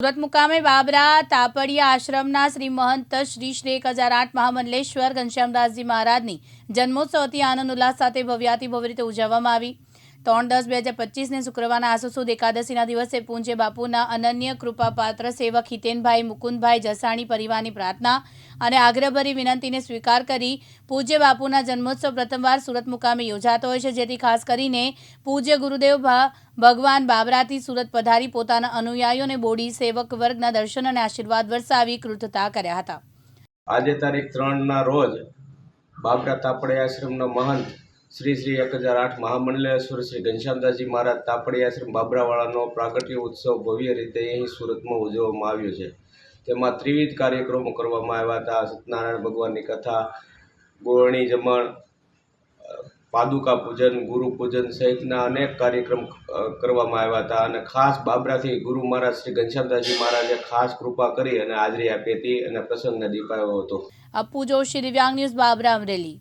સુરત મુકામે બાબરા તાપડિયા આશ્રમના શ્રી મહંત શ્રી શ્રી એક હજાર આઠ મહામંડલેશ્વર ઘનશ્યામદાસજી મહારાજની જન્મોત્સવ અતિ આનંદ ઉલ્લાસ સાથે ભવ્યાતિ ભવ્ય રીતે ઉજવવામાં આવી. ત્રણ દસ બે હજાર પચીસને શુક્રવારના આસો સુદ એકાદશીના દિવસે પૂજ્ય બાપુના અનન્ય કૃપાપાત્ર સેવક હિતેનભાઈ મુકુંદભાઈ જસાણી પરિવારની પ્રાર્થના અને આગ્રહભરી વિનંતીને સ્વીકાર કરી પૂજ્ય બાપુના જન્મોત્સવ પ્રથમવાર સુરત મુકામે યોજાતો હોય છે. જેથી ખાસ કરીને પૂજ્ય ગુરુદેવ ભગવાન બાબરાથી સુરત પધારી પોતાના અનુયાયીઓને બોડી સેવક વર્ગના દર્શન અને આશીર્વાદ વરસાવી કૃતતા કર્યા હતા. આજે તારીખ ત્રણના રોજ બાબરા તાપડે આશ્રમના મહંત શ્રી શ્રી એક હજાર આઠ મહામંડલેશ્વર શ્રી ઘનશ્યામદાસજી મહારાજ તાપડી આશ્રમ બાબરાવાળાનો પ્રાગટ્ય ઉત્સવ ભવ્ય રીતે અહીં સુરતમાં ઉજવવામાં આવ્યો છે. તેમાં ત્રિવિધ કાર્યક્રમો કરવામાં આવ્યા હતા. સત્યનારાયણ ભગવાનની કથા ગોળણી જમણ, પાદુકા પૂજન, ગુરુ પૂજન સહિતના અનેક કાર્યક્રમ કરવામાં આવ્યા હતા અને ખાસ બાબરાથી ગુરુ મહારાજ શ્રી ઘનશ્યામદાસજી મહારાજે ખાસ કૃપા કરી અને હાજરી આપી હતી અને પ્રસંગને દીપાયો હતો. અપુ જોશી દિવ્યાંગ ન્યૂઝ બાબરા અમરેલી.